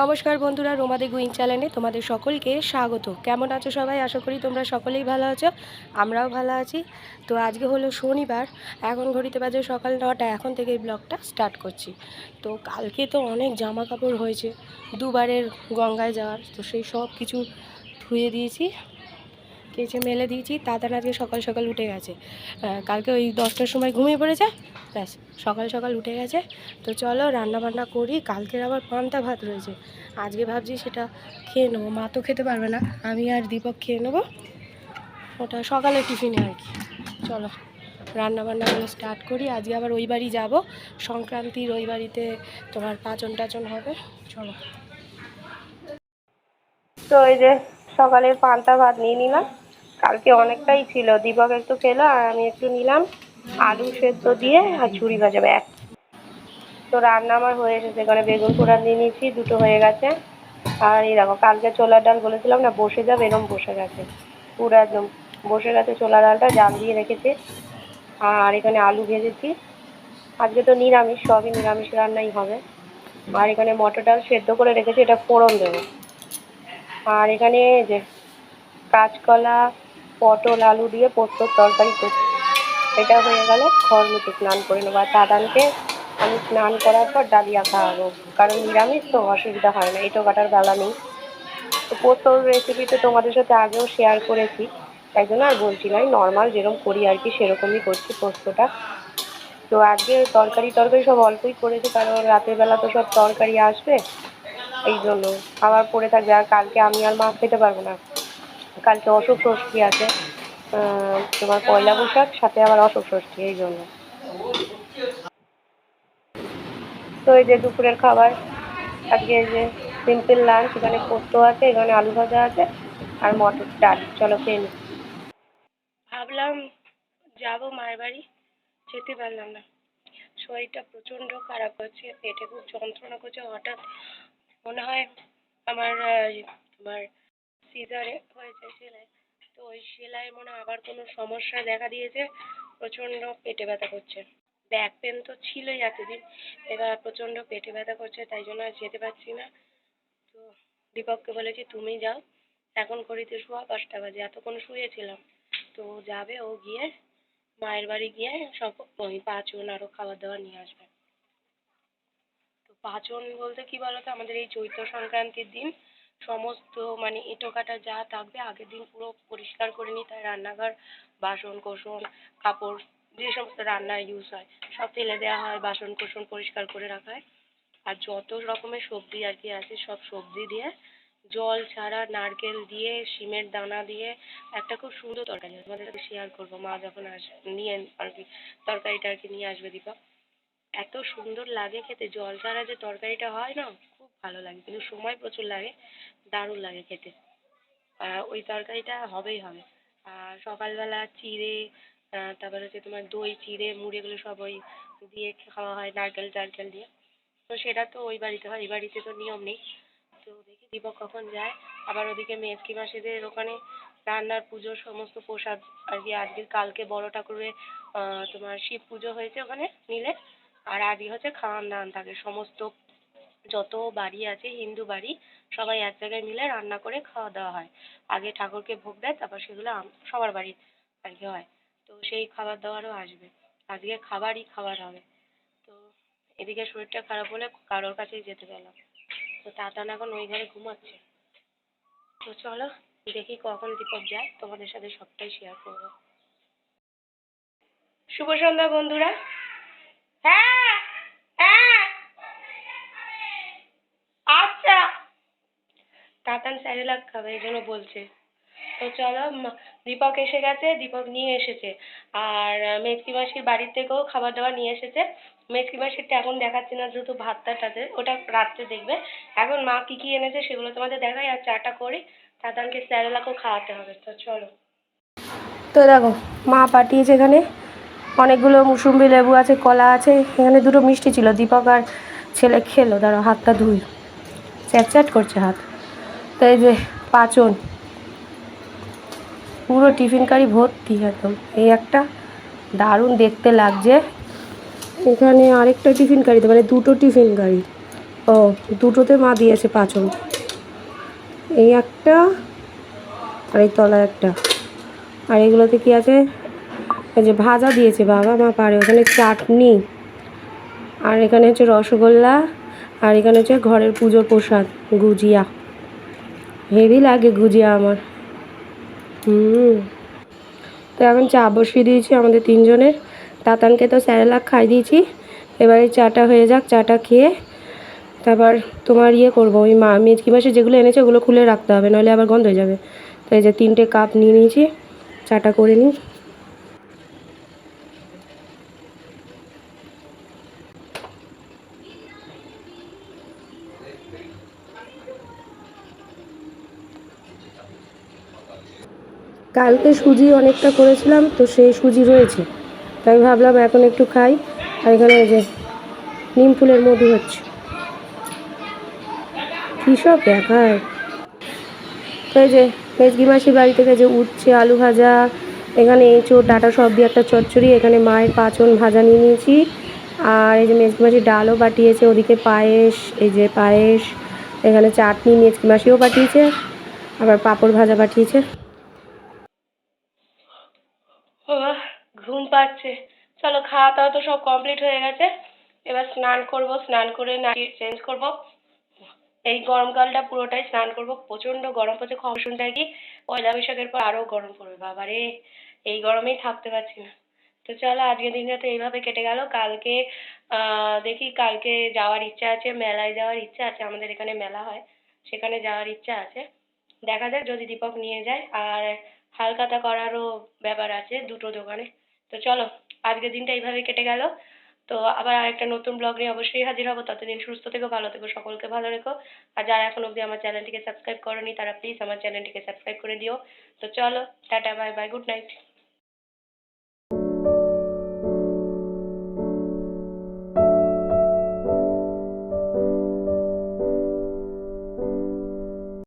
নমস্কার বন্ধুরা রোমাদে গুইং চ্যানেলে তোমাদের সকলকে স্বাগত। কেমন আছো সবাই? আশা করি তোমরা সকলেই ভালো আছো, আমরাও ভালো আছি। তো আজকে হলো শনিবার, এখন ঘড়িতে বাজে সকাল নটা, এখন থেকে এই ব্লগটা স্টার্ট করছি। তো কালকে তো অনেক জামা কাপড় হয়েছে, দুবারের গঙ্গায় যাওয়ার, তো সেই সব কিছু ধুয়ে দিয়েছি। কেচে মেলে দিয়েছি তাতান আজকে সকাল সকাল উঠে গেছে। কালকে ওই দশটার সময় ঘুমিয়ে পড়েছে, ব্যাস, সকাল সকাল উঠে গেছে। তো চলো রান্না বান্না করি, কালকের আবার পান্তা ভাত রয়েছে। আজকে ভাবছি সেটা খেয়ে নেব, মা তো খেতে পারবে না, আমি আর দীপক খেয়ে নেব। ওটা সকালে টিফিনে আর কি। চলো, রান্না বান্নাগুলো স্টার্ট করি, আজকে আবার ওই বাড়ি যাব। সংক্রান্তির ওই বাড়িতে তোমার পাচন টাচন হবে, চলো। তো এই যে সকালের পান্তা ভাত নিয়ে নিলাম। কালকে অনেকটাই ছিল। দীপক একটু খেলো আর আমি একটু নিলাম। আলু সেদ্ধ দিয়ে আর ঝুড়ি ভাজা এক তো রান্না আমার হয়ে এসেছে। এখানে বেগুন পোড়া নিয়ে নিয়েছি, দুটো হয়ে গেছে। আর এই দেখো, কালকে ছোলার ডাল বলেছিলাম না, বসে যাবে এরম বসে গেছে। পুরো একদম বসে গেছে ছোলা ডালটা, জাল দিয়ে রেখেছি। আর এখানে আলু ভেজেছি। আজকে তো নিরামিষ, সবই নিরামিষ রান্নাই হবে। আর এখানে মটর ডাল সেদ্ধ করে রেখেছি, এটা ফোড়ন দেবো। আর এখানে যে কাঁচকলা পটল, আলু দিয়ে পোস্তর তরকারি করছি। এটা হয়ে গেলে ঘর মুখে স্নান করে নেব। আর দাদানকে আমি স্নান করার পর ডালিয়া খাওয়াবো। কারণ নিরামিষ তো, অসুবিধা হয় না, এটো কাটার বেলা নেই। তো পোস্তর রেসিপি তো তোমাদের সাথে আগেও শেয়ার করেছি, তাই জন্য আর বলছি না নর্মাল যেরকম করি আর কি, সেরকমই করছি পোস্তটা। তো আজকে তরকারি তরকারি সব অল্পই করেছি, কারণ রাতের বেলা তো সব তরকারি আসবে, এই জন্য। খাবার পড়ে থাকবে, আর কালকে আমি আর মাছ খেতে পারব না। কালকে অশোক ষষ্ঠী আছে তোমার পয়লা বৈশাখ, সাথে আবার অশোক ষষ্ঠী, এই জন্য। তো এই যে দুপুরের খাবার, আজকে যে সিম্পল লাঞ্চ এখানে পোস্ত আছে, এখানে আলু ভাজা আছে, আর মটর ডাল। চলো খেয়ে নিই ভাবলাম যাব মায়ের বাড়ি, যেতে পারলাম না। শরীরটা প্রচণ্ড খারাপ হচ্ছে, পেটে খুব যন্ত্রণা করছে, হঠাৎ মনে হয় আমার তোমার সিজারে হয়েছে সেলাই। তো ওই সেলাই মনে আবার কোনো সমস্যা দেখা দিয়েছে, প্রচণ্ড পেটে ব্যথা করছে। ব্যাক পেন তো ছিলই এতদিন, এবার প্রচণ্ড পেটে ব্যথা করছে, তাই জন্য আর যেতে পারছি না। তো দীপককে বলেছি, তুমি যাও, এখন ঘড়িতে শোয়া পাঁচটা বাজে, এতক্ষণ শুয়েছিলাম। তো যাবে, ও গিয়ে মায়ের বাড়ি গিয়ে সব ওই পাঁচন আরও খাবার দাবার নিয়ে আসবে। তো পাঁচন বলতে কি বলতো, আমাদের এই চৈত্র সংক্রান্তির দিন সমস্ত মানে এঁটো কাটা যা থাকবে আগের দিন পুরো পরিষ্কার করে নিতে হয়। রান্নাঘর, বাসন কোসন, কাপড়, যে সমস্ত রান্নায় ইউজ হয়, সব ফেলে দেওয়া হয়, বাসন কোসন পরিষ্কার করে রাখা হয়। আর যত রকমের সবজি আর কি আছে, সব সবজি দিয়ে জল ছাড়া নারকেল দিয়ে শিমের দানা দিয়ে একটা খুব সুন্দর তরকারি হয়। তোমাদের সাথে শেয়ার করব। মা যখন আস, নিয়ে আর কি তরকারিটা আর কি নিয়ে আসবে দীপক এত সুন্দর লাগে খেতে। জল ছাড়া যে তরকারিটা হয় না ভালো লাগে, কিন্তু সময় প্রচুর লাগে, দারুণ লাগে খেতে। আহ ওই তরকারিটা হবেই হবে। আর সকালবেলা চিড়ে তারপরে হচ্ছে তোমার দই, চিড়ে, মুড়ি, এগুলো সব ওই দিয়ে খাওয়া হয়, নারকেল, টারকেল দিয়ে। তো সেটা তো ওই বাড়িতে হয়, এই বাড়িতে তো নিয়ম নেই। তো দেখি দীপক কখন যায়। আবার ওদিকে মেজকি মাসিদের ওখানে রান্নার পুজোর সমস্ত প্রসাদ আর কি আজকে, কালকে বড় ঠাকুরের তোমার শিব পুজো হয়েছে ওখানে মিলে। আর আজকে হচ্ছে খাওয়ান দাওয়ান থাকে, সমস্ত যত বাড়ি আছে, হিন্দু বাড়ি, সবাই এক জায়গায় মিলে রান্না করে খাওয়া দাওয়া হয়। আগে ঠাকুরকে ভোগ দেয়, তারপর সেগুলো সবার বাড়ি আর কি হয়। তো সেই খাবার দাবারও আসবে। আজকে খাবারই খাবার হবে। তো এদিকে শরীরটা খারাপ হলে কারোর কাছেই যেতে পারলাম না। তো তাতান এখন ওই ঘরে ঘুমাচ্ছে। তো চলো, দেখি কখন দীপক যায়। তোমাদের সাথে সবটাই শেয়ার করব। শুভ সন্ধ্যা বন্ধুরা। হ্যাঁ হ্যাঁ। তাতান স্যারেলাক খাবে, এই জন্য বলছে। তো চলো দীপক এসে গেছে, দীপক নিয়ে এসেছে। আর মেজকি মাসির বাড়ি থেকেও খাবার দাবার নিয়ে এসেছে। মেজকি মাসিরটা এখন দেখাচ্ছি না, যেহেতু ভাতটা টাতে ওটা রাত্রে দেখবে। এখন মা কী কী এনেছে সেগুলো তোমাদের দেখাই, আর চাটা করি তাতানকে স্যারেলাকও খাওয়াতে হবে। তো চলো। তো দেখো, মা পাঠিয়েছে এখানে অনেকগুলো মুসুম্বি লেবু আছে, কলা আছে, এখানে দুটো মিষ্টি ছিল। দীপক আর ছেলে খেলো, দাঁড়াও, হাতটা ধুই। চ্যাট চ্যাট করছে হাত। তো এই যে পাঁচন। পুরো টিফিন কারি ভর্তি একদম। এই একটা দারুণ দেখতে লাগছে। এখানে আরেকটা টিফিন কারিতে মানে দুটো টিফিন কারি ও, দুটোতে মা দিয়েছে পাঁচন। এই একটা আর এই তলায় একটা। আর এগুলোতে কি আছে? এই যে ভাজা দিয়েছে বাবা, মা পারে। ওখানে চাটনি। আর এখানে হচ্ছে রসগোল্লা। আর এখানে হচ্ছে ঘরের পুজো প্রসাদ, গুজিয়া। হেভি লাগে গুজিয়া আমার। হুম। তো এখন চা বসিয়ে দিয়েছি আমাদের তিনজনের। তাতানকে তো স্যারেলাক খাই দিয়েছি। এবারে চাটা হয়ে যাক, চাটা খেয়ে তারপর তোমার ইয়ে করব। ওই মা মেজকি মাসে যেগুলো এনেছে ওগুলো খুলে রাখতে হবে নাহলে আবার গন্ধ হয়ে যাবে। তো এই যে তিনটে কাপ নিয়ে নিয়েছি, চাটা করে নিই। কালকে সুজি অনেকটা করেছিলাম, তো সেই সুজি রয়েছে। তাই ভাবলাম এখন একটু খাই, আর এখানে এই যে নিম ফুলের মধু হচ্ছে। কী সব দেখায় তো এই যে মেজগি মাসির বাড়ি থেকে যে উচ্ছে আলু ভাজা, এখানে এঁচোড়, ডাটা সব দিয়ে একটা চচ্চড়ি, এখানে মায়ের পাঁচন ভাজা নিয়ে নিয়েছি। আর এই যে মেজগি মাসির ডালও পাঠিয়েছে, ওদিকে পায়েস, এই যে পায়েস, এখানে চাটনি মেজগি মাসিও পাঠিয়েছে, আবার পাঁপড় ভাজা পাঠিয়েছে। বাবা ঘুম পাচ্ছে। চলো খাওয়া দাওয়া তো সব কমপ্লিট হয়ে গেছে। এবার স্নান করব, স্নান করে নাইটি চেঞ্জ করব? এই গরমকালটা পুরোটাই স্নান করব। প্রচণ্ড গরম পড়ছে খবর শুনতে কি পয়লা বৈশাখের পর আরও গরম পড়বে। বাবা রে এই গরমেই থাকতে পারছি না। তো চলো, আজকের দিনটা তো এইভাবে কেটে গেল। কালকে দেখি কালকে যাওয়ার ইচ্ছা আছে, মেলায় যাওয়ার ইচ্ছা আছে। আমাদের এখানে মেলা হয়, সেখানে যাওয়ার ইচ্ছা আছে। দেখা যাক, যদি দীপক নিয়ে যায়। আর হালখাতা করারও ব্যাপার আছে দুটো দোকানে। তো চলো, আজকের দিনটা এইভাবে কেটে গেল। তো আবার আরেকটা নতুন ব্লগ নিয়ে অবশ্যই হাজির হব। ততদিন সুস্থ থেকো, ভালো থেকো, সকলকে ভালো রেখো। আর যারা এখন অবধি আমার চ্যানেলটিকে সাবস্ক্রাইব করোনি, তারা প্লিজ আমার চ্যানেলটিকে সাবস্ক্রাইব করে দিও। তো চলো, tata bye bye good night